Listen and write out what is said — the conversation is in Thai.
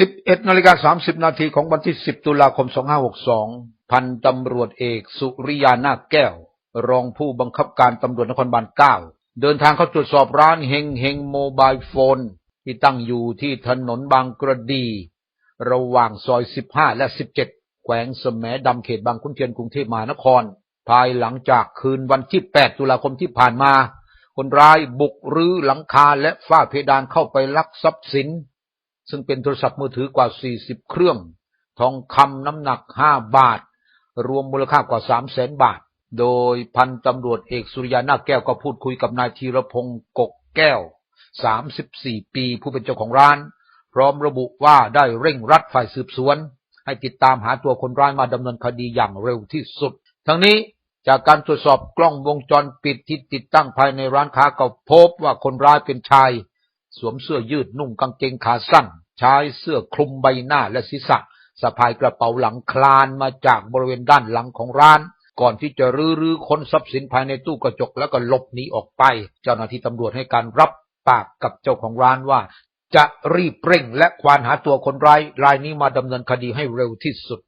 11นาฬิกา30นาทีของวันที่10ตุลาคม2562พันตำรวจเอกสุริยานาแก้ว รองผู้บังคับการตำรวจนครบาล9เดินทางเข้าตรวจสอบร้านเฮงเฮงโมบายโฟน ที่ตั้งอยู่ที่ถนนบางกระดี ระหว่างซอย15และ17แขวงสมดำเขตบางขุนเทียนกรุงเทพมหานคร ภายหลังจากคืนวันที่8ตุลาคมที่ผ่านมา คนร้ายบุกรื้อหลังคาและฝ้าเพดานเข้าไปลักทรัพย์สิน ซึ่งเป็นโทรศัพท์มือถือกว่า 40 เครื่อง ทองคำน้ำหนัก 5 บาท รวมมูลค่ากว่า 3 0 0แสนบาท โดยพันตำรวจเอกสุริยานาแก้วก็พูดคุยกับนายธีรพงศ์กกแก้ว 34 ปีผู้เป็นเจ้าของร้าน พร้อมระบุว่าได้เร่งรัดฝ่ายสืบสวน ให้ติดตามหาตัวคนร้ายมาดำเนินคดีอย่างเร็วที่สุด ทั้งนี้จากการตรวจสอบกล้องวงจรปิดที่ติดตั้งภายในร้านค้าก็พบว่าคนร้ายเป็นชาย สวมเสื้อยืดนุ่งกางเกงขาสั้น ชายเสื้อคลุมใบหน้าและศีรษะสะพายกระเป๋าหลังคลานมาจากบริเวณด้านหลังของร้าน ก่อนที่จะรื้อรื้อค้นทรัพย์สินภายในตู้กระจกแล้วก็หลบหนีออกไป เจ้าหน้าที่ตำรวจให้การรับปากกับเจ้าของร้านว่า จะรีบเร่งและควานหาตัวคนร้ายรายนี้มาดำเนินคดีให้เร็วที่สุด